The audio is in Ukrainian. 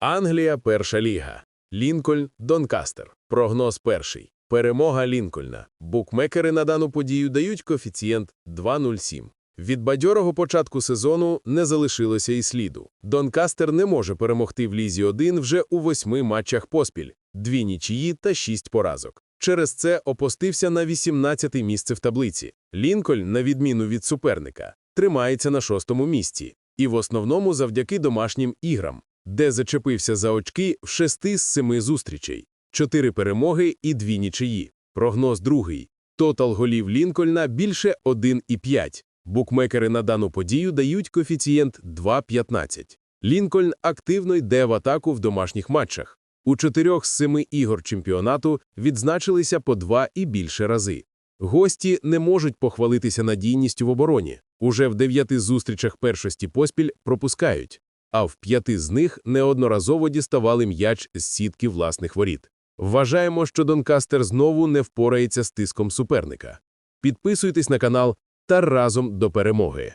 Англія перша ліга. Лінкольн Донкастер. Прогноз перший. Перемога Лінкольна. Букмекери на дану подію дають коефіцієнт 2.07. Від бадьорого початку сезону не залишилося і сліду. Донкастер не може перемогти в Лізі 1 вже у восьми матчах поспіль, дві нічиї та шість поразок. Через це опустився на 18-те місце в таблиці. Лінкольн, на відміну від суперника, тримається на шостому місці. І в основному завдяки домашнім іграм, де зачепився за очки в шести з семи зустрічей, чотири перемоги і дві нічиї. Прогноз другий. Тотал голів Лінкольна більше 1,5. Букмекери на дану подію дають коефіцієнт 2,15. Лінкольн активно йде в атаку в домашніх матчах. У чотирьох з семи ігор чемпіонату відзначилися по два і більше рази. Гості не можуть похвалитися надійністю в обороні. Уже в дев'яти зустрічах першості поспіль пропускають, а в п'яти з них неодноразово діставали м'яч з сітки власних воріт. Вважаємо, що Донкастер знову не впорається з тиском суперника. Підписуйтесь на канал та разом до перемоги.